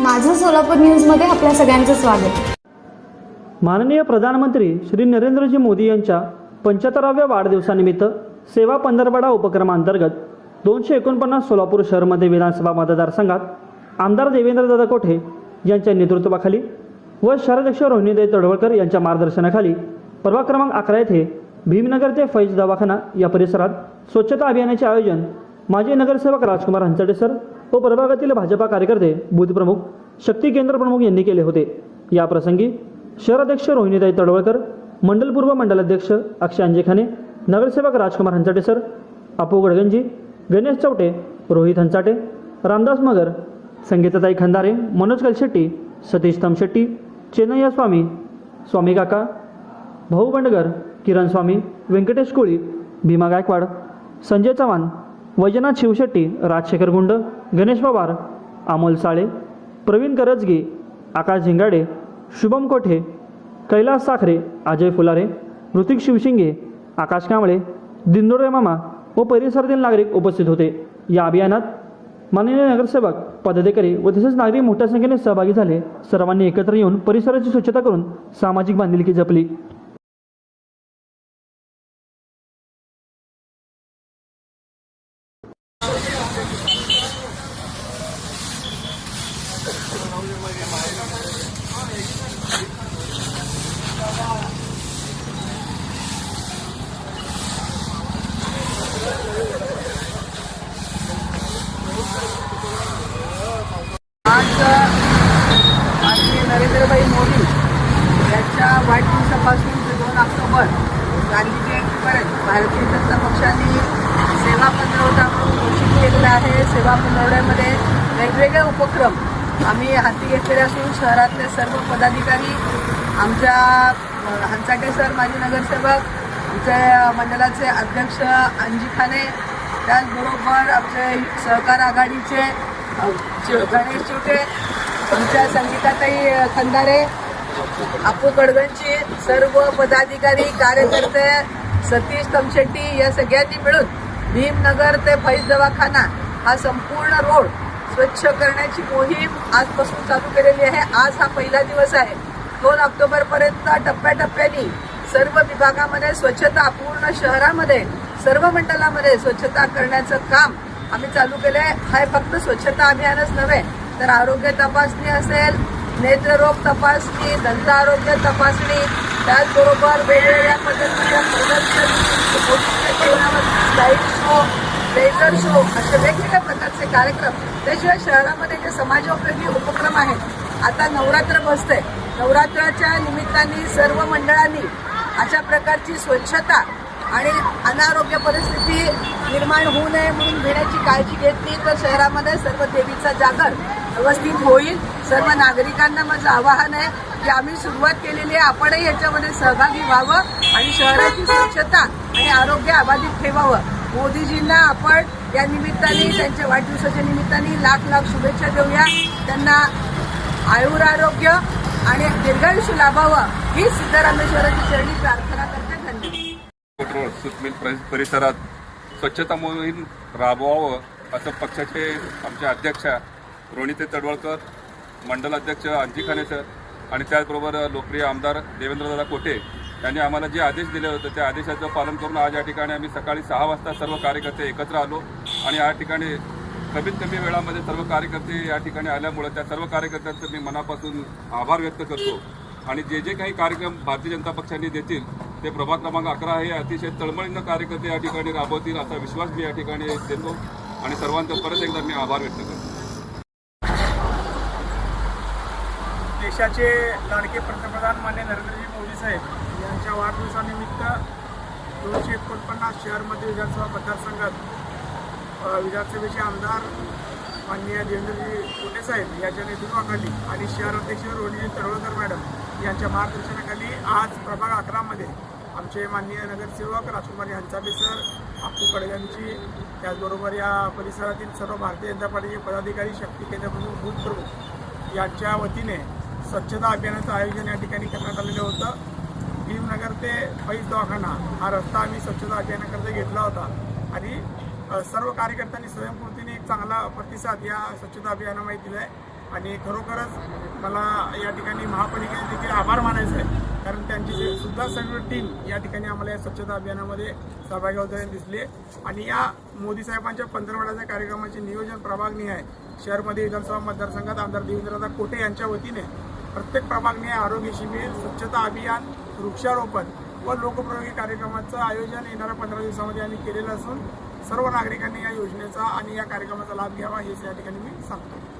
माझं सोलापूर न्यूजमध्ये आपल्या सगळ्यांचं स्वागत. माननीय प्रधानमंत्री श्री नरेंद्रजी मोदी यांच्या पंच्याहत्तराव्या वाढदिवसानिमित्त सेवा पंधरवडा उपक्रमांतर्गत दोनशे एकोणपन्नास सोलापूर शहरमध्ये विधानसभा मतदारसंघात आमदार देवेंद्रदादा कोठे यांच्या नेतृत्वाखाली व शहराध्यक्ष रोहिणीदेव तडवळकर यांच्या मार्गदर्शनाखाली परवा क्रमांक अकरा येथे भीमनगर ते फैज दवाखाना या परिसरात स्वच्छता अभियानाचे आयोजन माजी नगरसेवक राजकुमार हंचडे सर व प्रभागातील भाजपा कार्यकर्ते बूथप्रमुख शक्ती केंद्र प्रमुख यांनी केले होते. या प्रसंगी शहराध्यक्ष रोहिणीताई तडवळकर मंडल पूर्व मंडलाध्यक्ष अक्षय अंजेखाने नगरसेवक राजकुमार हंचाटे सर अपू गडगंजी गणेश चौटे रोहित हंचाटे रामदास मगर संगीताताई खंदारे मनोज कलशेट्टी सतीश तमशेट्टी चेन्नय्या स्वामी स्वामी काका भाऊ बंडगर किरण स्वामी व्यंकटेश कोळी भीमा गायकवाड संजय चव्हाण वैजनाथ शिवशेट्टी राजशेखर गुंड गणेश पवार अमोल साळे प्रवीण करजगे आकाश झिंगाडे शुभम कोठे कैलास साखरे अजय फुलारे ऋतिक शिवशिंगे आकाश कांबळे दिंडोरे मामा व परिसरातील नागरिक उपस्थित होते. या अभियानात माननीय नगरसेवक पदाधिकारी व तसेच नागरिक मोठ्या संख्येने सहभागी झाले. सर्वांनी एकत्र येऊन परिसराची स्वच्छता करून सामाजिक बांधिलकी जपली आज माननीय नरेंद्रभाई मोदी यांच्या वाढदिवसापासून ते पण गांधी जयंतीपर्यंत भारतीय जनता पक्षाने सेवा पंधरवडा म्हणून घोषित केलेला आहे. सेवा पंधरवड्यामध्ये वेगवेगळे उपक्रम आम्ही हाती घेतलेले असून शहरातले सर्व पदाधिकारी आमच्या हंसाटे सर माजी नगरसेवक आमचे मंडळाचे अध्यक्ष अंजी खाने त्याचबरोबर आमचे सहकार आघाडीचे गणेश चिवटे आमच्या संगीताताई खंदारे आपू कडगंची सर्व पदाधिकारी कार्यकर्ते सतीश तमशेट्टी या सगळ्यांनी मिळून भीमनगर ते फैज दवाखाना हा संपूर्ण रोड स्वच्छ करण्याची मोहीम आजपासून चालू केलेली आहे. आज हा पहिला दिवस आहे. दोन ऑक्टोबर पर्यंत टप्प्याटप्प्याने सर्व विभागामध्ये स्वच्छता पूर्ण शहरामध्ये सर्व मंडळामध्ये स्वच्छता करण्याचं काम आम्ही चालू केले हा फक्त स्वच्छता अभियानच नव्हे तर आरोग्य तपासणी असेल नेत्ररोग तपासणी दंत आरोग्य तपासणी त्याचबरोबर वेगवेगळ्या पद्धतीच्या प्रदर्शन लाइट शो लेझर शो असे वेगवेगळ्या प्रकारचे कार्यक्रम. त्याशिवाय शहरामध्ये जे समाजोपयोगी उपक्रम आहेत आता नवरात्र बसते. नवरात्राच्या निमित्ताने सर्व मंडळांनी अशा प्रकारची स्वच्छता आणि अनारोग्य परिस्थिती निर्माण होऊ नये म्हणून घेण्याची काळजी घेतली. तर शहरामध्ये सर्व देवीचा जागर व्यवस्थित होईल. सर्व नागरिकांना माझं आवाहन आहे की आम्ही सुरुवात केलेली आहे. आपणही याच्यामध्ये सहभागी व्हावं आणि शहराची स्वच्छता आणि आरोग्य अबाधित ठेवावं. मोदीजींना आपण या निमित्ताने त्यांच्या वाढदिवसाच्या निमित्ताने लाख लाख शुभेच्छा देऊया. त्यांना आयुर आरोग्य आणि दीर्घायुष्य लाभावं ही सिद्धरामेश्वराची चरणी प्रार्थना करते. धन्यवाद. परिसरात स्वच्छता मोहीम राबवावं असं पक्षाचे आमचे अध्यक्ष रोणीते तडवळकर मंडल अध्यक्ष अंजी खाने सर आणि त्याचबरोबर लोकप्रिय आमदार देवेंद्रदादा कोटे यांनी आम्हाला जे आदेश दिले होते त्या आदेशाचं पालन करून आज या ठिकाणी आम्ही सकाळी सहा वाजता सर्व कार्यकर्ते एकत्र आलो आणि या ठिकाणी कमीत कमी वेळामध्ये सर्व कार्यकर्ते या ठिकाणी आल्यामुळं त्या सर्व कार्यकर्त्यांचं मी मनापासून आभार व्यक्त करतो. आणि जे जे काही कार्यक्रम भारतीय जनता पक्षाने देतील ते प्रभाग क्रमांक अकरा हे अतिशय तळमळीनं कार्यकर्ते या ठिकाणी राबवतील असा विश्वास मी या ठिकाणी देतो आणि सर्वांचा परत एकदा मी आभार व्यक्त करतो. देशाचे लाडके पंतप्रधान मान्य नरेंद्रजी मोदी साहेब यांच्या वाढदिवसानिमित्त दोनशे एकोणपन्नास शहरमध्ये विधानसभा मतदारसंघात विधानसभेचे आमदार माननीय देवेंद्रजी कोटे साहेब यांच्या नेतृत्वाखाली आणि शहर अध्यक्ष रोहिणीजी तडवळकर मॅडम यांच्या मार्गदर्शनाखाली आज प्रभाग अकरामध्ये आमचे माननीय नगरसेवक राजकुमार यांचा सर आपू कडव्यांची त्याचबरोबर या परिसरातील सर्व भारतीय जनता पार्टीचे पदाधिकारी शक्ती केंद्र प्रमुख बूथ यांच्या वतीने स्वच्छता अभियानाचं आयोजन या ठिकाणी करण्यात आलेलं होतं. भीमनगर ते पैस दवाखाना हा रस्ता आम्ही स्वच्छता अभियानाकरता घेतला होता. आणि सर्व कार्यकर्त्यांनी स्वयंपूर्तीने एक चांगला प्रतिसाद या स्वच्छता अभियानामध्ये दिला आहे आणि खरोखरच मला या ठिकाणी महापालिकेचे देखील आभार मानायचं आहे कारण त्यांची सुद्धा सर्व टीम या ठिकाणी आम्हाला या स्वच्छता अभियानामध्ये सहभागी होताना दिसले आणि या मोदी साहेबांच्या पंधरवड्याच्या कार्यक्रमाचे नियोजन प्रभागनी आहे. शहरमध्ये विधानसभा मतदारसंघात आमदार देवेंद्रदा कोटे यांच्या वतीने प्रत्येक प्रभागने आरोग्य शिबिर स्वच्छता अभियान वृक्षारोपण व लोकप्रयोगी कार्यक्रमाचं आयोजन येणाऱ्या पंधरा दिवसामध्ये आम्ही केलेलं असून सर्व नागरिकांनी या योजनेचा आणि या कार्यक्रमाचा लाभ घ्यावा हेच या ठिकाणी मी सांगतो.